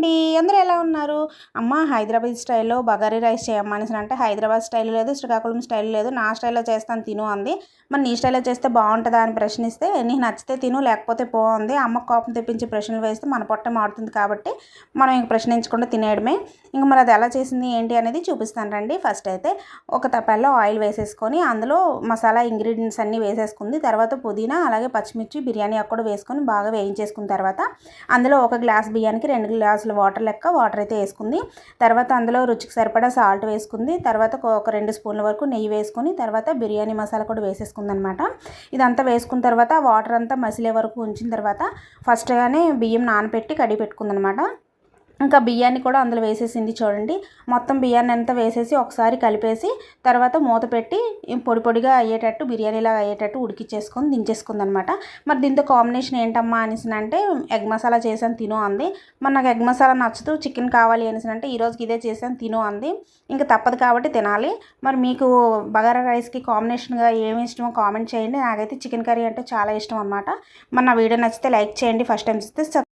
అండి అందరూ ఎలా ఉన్నారు? అమ్మ హైదరాబాద్ స్టైల్లో బగారీ రైస్ చేయమ్మని అంటే హైదరాబాద్ స్టైల్ లేదు శ్రీకాకుళం స్టైల్ లేదు. నా స్టైల్లో చేస్తాను తిను అంది. మరి నీ స్టైల్లో చేస్తే బాగుంటుందా అని ప్రశ్నిస్తే నీకు నచ్చితే తిను లేకపోతే పో అంది. అమ్మ కోపం తెప్పించి ప్రశ్నలు వేస్తే మన పొట్ట మారుతుంది కాబట్టి మనం ఇంక ప్రశ్నించకుండా తినేయడమే. ఇంక మరి అది ఎలా చేసింది ఏంటి అనేది చూపిస్తాను రండి. ఫస్ట్ అయితే ఒక తపాల్లో ఆయిల్ వేసేసుకొని అందులో మసాలా ఇంగ్రీడియంట్స్ అన్నీ వేసేసుకుంది. తర్వాత పుదీనా అలాగే పచ్చిమిర్చి బిర్యానీ అక్కడ వేసుకొని బాగా వేయించేసుకున్న తర్వాత అందులో ఒక గ్లాస్ బియ్యానికి రెండు గ్లాసులు వాటర్ లెక్క వాటర్ అయితే వేసుకుంది. తర్వాత అందులో రుచికి సరిపడా సాల్ట్ వేసుకుంది. తర్వాత ఒక రెండు స్పూన్ల వరకు నెయ్యి వేసుకుని తర్వాత బిర్యానీ మసాలా కూడా వేసేసుకుంది అనమాట ఇదంతా వేసుకున్న తర్వాత వాటర్ అంతా మసిలే వరకు ఉంచిన తర్వాత ఫస్ట్గానే బియ్యం నానబెట్టి కడిగి పెట్టుకుందనమాట. ఇంకా బియ్యాన్ని కూడా అందులో వేసేసింది చూడండి. మొత్తం బియ్యాన్ని అంతా వేసేసి ఒకసారి కలిపేసి తర్వాత మూత పెట్టి పొడి పొడిగా అయ్యేటట్టు బిర్యానీలాగా అయ్యేటట్టు ఉడికిచ్చేసుకొని దించేసుకుంది అనమాట మరి దీంతో కాంబినేషన్ ఏంటమ్మా అనేసి అంటే ఎగ్ మసాలా చేసాను తిను అంది. మరి నాకు ఎగ్ మసాలా నచ్చుతూ చికెన్ కావాలి అనేసి అంటే ఈరోజుకి ఇదే చేసాను తిను అంది. ఇంకా తప్పదు కాబట్టి తినాలి. మరి మీకు బగారా రైస్కి కాంబినేషన్గా ఏమి ఇష్టమో కామెంట్ చేయండి. నాకైతే చికెన్ కర్రీ అంటే చాలా ఇష్టం అనమాట మరి నా వీడియో నచ్చితే లైక్ చేయండి. ఫస్ట్ టైం చూస్తే